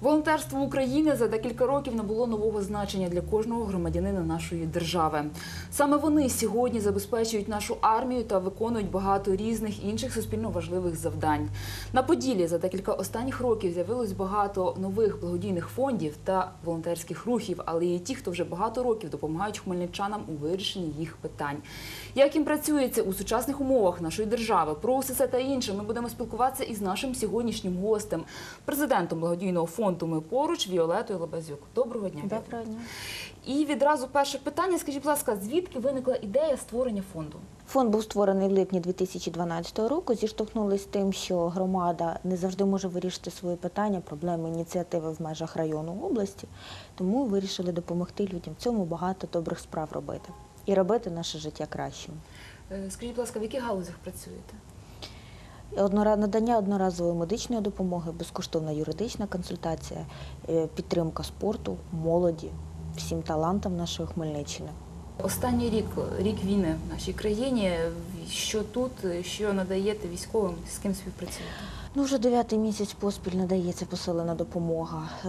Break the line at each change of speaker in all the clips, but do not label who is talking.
Волонтерство України за декілька років набуло нового значення для кожного громадянина нашої держави. Саме вони сьогодні забезпечують нашу армію та виконують багато різних інших суспільно важливих завдань. На Поділі за декілька останніх років з'явилось багато нових благодійних фондів та волонтерських рухів, але є ті, хто вже багато років допомагають хмельничанам у вирішенні їх питань. Як їм працюється у сучасних умовах нашої держави? Про усе це та інше ми будемо спілкуватися із нашим сьогоднішнім гостем, президентом благодійного фонду Ми поруч Віолетою Лабазюк. Доброго дня.
Доброго дня.
І відразу перше питання. Скажіть, будь ласка, звідки виникла ідея створення фонду?
Фонд був створений в липні 2012 року. Зіштовхнулися з тим, що громада не завжди може вирішити свої питання, проблеми, ініціативи в межах району області. Тому вирішили допомогти людям в цьому багато добрих справ робити і робити наше життя кращим.
Е, Скажіть, будь ласка, в яких галузях працюєте?
Надання одноразової медичної допомоги, безкоштовна юридична консультація, е, підтримка спорту, молоді, всім талантам нашої Хмельниччини.
Останній рік, рік війни в нашій країні. Що тут, що надаєте військовим, з ким співпрацюєте?
Ну, вже дев'ятий місяць поспіль надається посилена допомога. Е,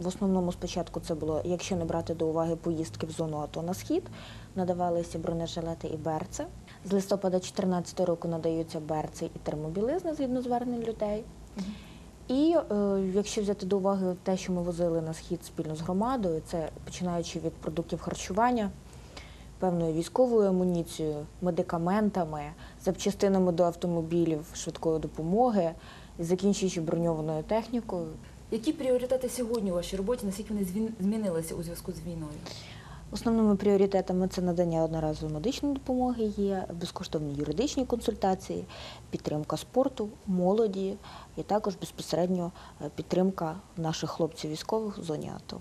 В основному спочатку це було, якщо не брати до уваги поїздки в зону АТО на схід, надавалися бронежилети і берці. З листопада 2014 року надаються берці і термобілизна згідно звернень людей. І е, якщо взяти до уваги те, що ми возили на схід спільно з громадою, це починаючи від продуктів харчування, певною військовою амуніцією, медикаментами, запчастинами до автомобілів швидкої допомоги, закінчуючи броньованою технікою.
Які пріоритети сьогодні у вашій роботі? Наскільки вони змінилися у зв'язку з війною?
Основними пріоритетами це надання одноразової медичної допомоги, є безкоштовні юридичні консультації, підтримка спорту, молоді і також безпосередньо е, підтримка наших хлопців військових в зоні АТО.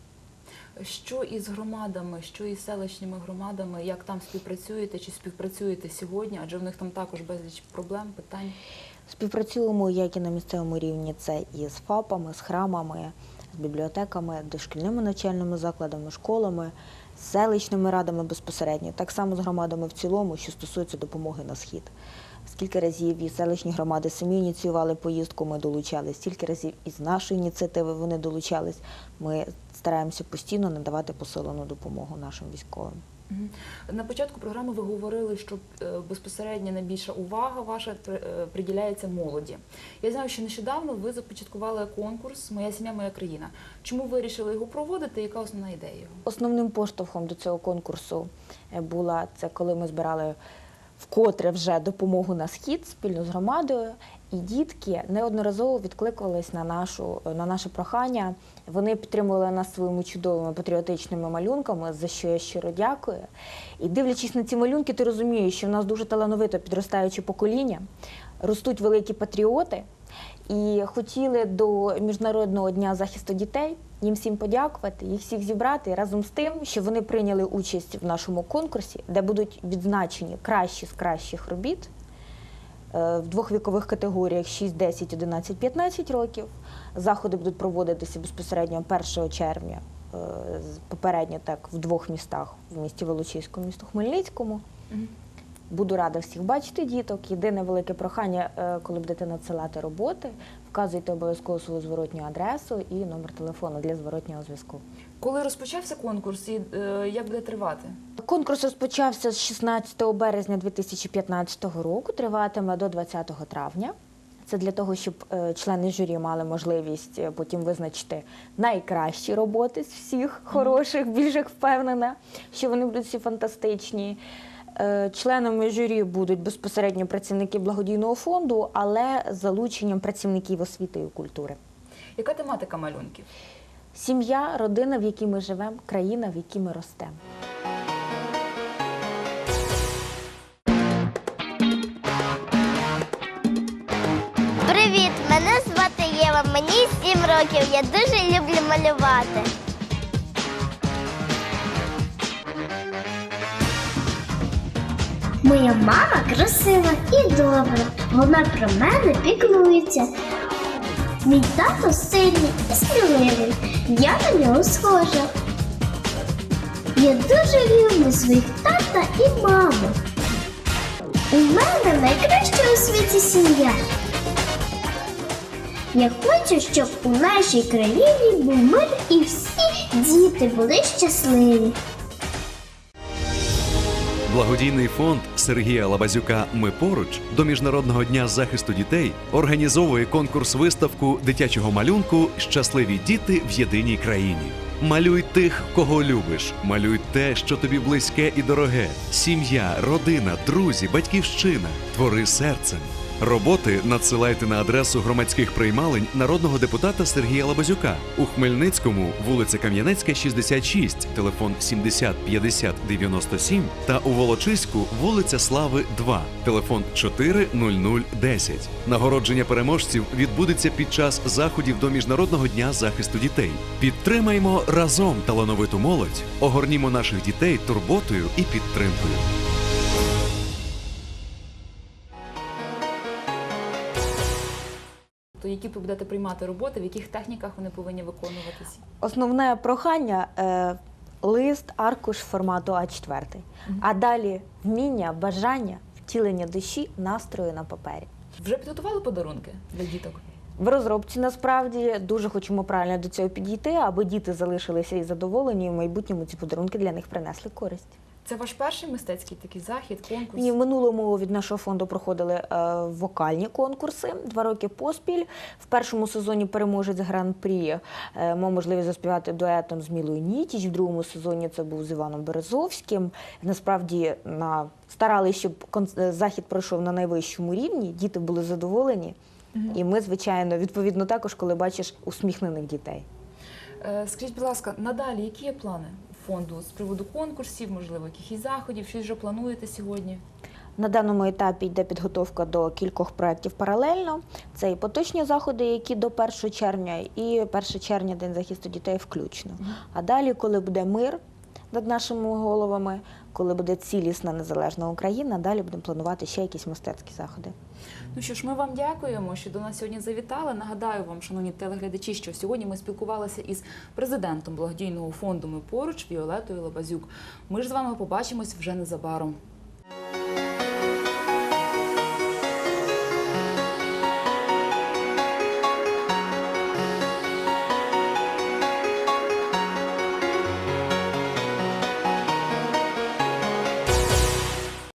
Що із громадами, що із селищними громадами, як там співпрацюєте, чи співпрацюєте сьогодні? Адже в них там також безліч проблем, питань.
Співпрацюємо як і на місцевому рівні, це і з ФАПами, з храмами, з бібліотеками, дошкільними навчальними закладами, школами, селищними радами безпосередньо, так само з громадами в цілому, що стосується допомоги на схід. Скільки разів і селищні громади самі ініціювали поїздку, ми долучались, стільки разів із нашої ініціативи вони долучались. Ми стараємося постійно надавати посилену допомогу нашим військовим.
На початку програми ви говорили, що е, безпосередньо найбільша увага ваша е, приділяється молоді. Я знаю, що нещодавно ви започаткували конкурс Моя сім'я, моя країна. Чому ви вирішили його проводити? Яка основна ідея?
Основним поштовхом до цього конкурсу е, була це, коли ми збирали вкотре вже допомогу на схід спільно з громадою, і дітки неодноразово відкликувались на нашу на наше прохання. Вони підтримували нас своїми чудовими патріотичними малюнками, за що я щиро дякую. І дивлячись на ці малюнки, ти розумієш, що в нас дуже талановито підростаюче покоління, ростуть великі патріоти. І хотіли до Міжнародного дня захисту дітей їм всім подякувати, їх всіх зібрати разом з тим, що вони прийняли участь в нашому конкурсі, де будуть відзначені кращі з кращих робіт е, в двох вікових категоріях 6, 10, 11, 15 років. Заходи будуть проводитися безпосередньо 1 червня, е, попередньо так в двох містах в місті Волочиському, місту Хмельницькому. Буду рада всіх бачити діток. Єдине велике прохання, е, коли будете надсилати роботи, вказуйте обов'язково свою зворотню адресу і номер телефону для зворотнього зв'язку.
Коли розпочався конкурс і е, як буде тривати?
Конкурс розпочався з 16 березня 2015 року, триватиме до 20 травня. Це для того, щоб е, члени журі мали можливість потім визначити найкращі роботи з всіх хороших, більш впевнена, що вони будуть всі фантастичні. Е, Членами журі будуть безпосередньо працівники благодійного фонду, але з залученням працівників освіти і культури.
Яка тематика малюнків?
Сім'я, родина, в якій ми живемо, країна, в якій ми ростемо.
Привіт! Мене звати Єва, мені 7 років. Я дуже люблю малювати. Моя мама красива і добра. Вона про мене піклується. Мій тато сильний і сміливий. Я на нього схожа. Я дуже люблю своїх тата і маму. У мене найкраща у світі сім'я. Я хочу, щоб у нашій країні був мир і всі діти були щасливі.
Благодійний фонд Сергія Лабазюка Ми поруч до Міжнародного дня захисту дітей організовує конкурс виставку дитячого малюнку Щасливі діти в єдиній країні. Малюй тих, кого любиш, малюй те, що тобі близьке і дороге: сім'я, родина, друзі, батьківщина. Твори серцем. Роботи надсилайте на адресу громадських приймалень народного депутата Сергія Лабазюка у Хмельницькому, вулиця Кам'янецька, 66, телефон 70 50 97 та у Волочиську, вулиця Слави 2, телефон 40010. Нагородження переможців відбудеться під час заходів до Міжнародного дня захисту дітей. Підтримаймо разом талановиту молодь, огорнімо наших дітей турботою і підтримкою.
То які ви будете приймати роботи, в яких техніках вони повинні виконуватися?
Основне прохання е, лист, аркуш формату А4. А далі вміння, бажання, втілення душі, настрою на папері.
Вже підготували подарунки для діток?
В розробці насправді дуже хочемо правильно до цього підійти, аби діти залишилися і задоволені, і в майбутньому ці подарунки для них принесли користь.
Це ваш перший мистецький такий захід, конкурс?
Ні, в минулому від нашого фонду проходили е, вокальні конкурси два роки поспіль. В першому сезоні переможець гран-прі е, мав можливість заспівати дуетом з Мілою Нітіч. В другому сезоні це був з Іваном Березовським. Насправді на старалися, щоб е, захід пройшов на найвищому рівні. Діти були задоволені. І ми, звичайно, відповідно також, коли бачиш усміхнених дітей.
Е, Скажіть, будь ласка, надалі які є плани фонду з приводу конкурсів, можливо, якихось заходів, щось вже плануєте сьогодні?
На даному етапі йде підготовка до кількох проєктів паралельно. Це і поточні заходи, які до 1 червня, і 1 червня День захисту дітей включно. А далі, коли буде мир над нашими головами, коли буде цілісна незалежна Україна, далі будемо планувати ще якісь мистецькі заходи.
Ну що ж, ми вам дякуємо, що до нас сьогодні завітали. Нагадаю вам, шановні телеглядачі, що сьогодні ми спілкувалися із президентом благодійного фонду Ми поруч Віолетою Лобазюк. Ми ж з вами побачимось вже незабаром.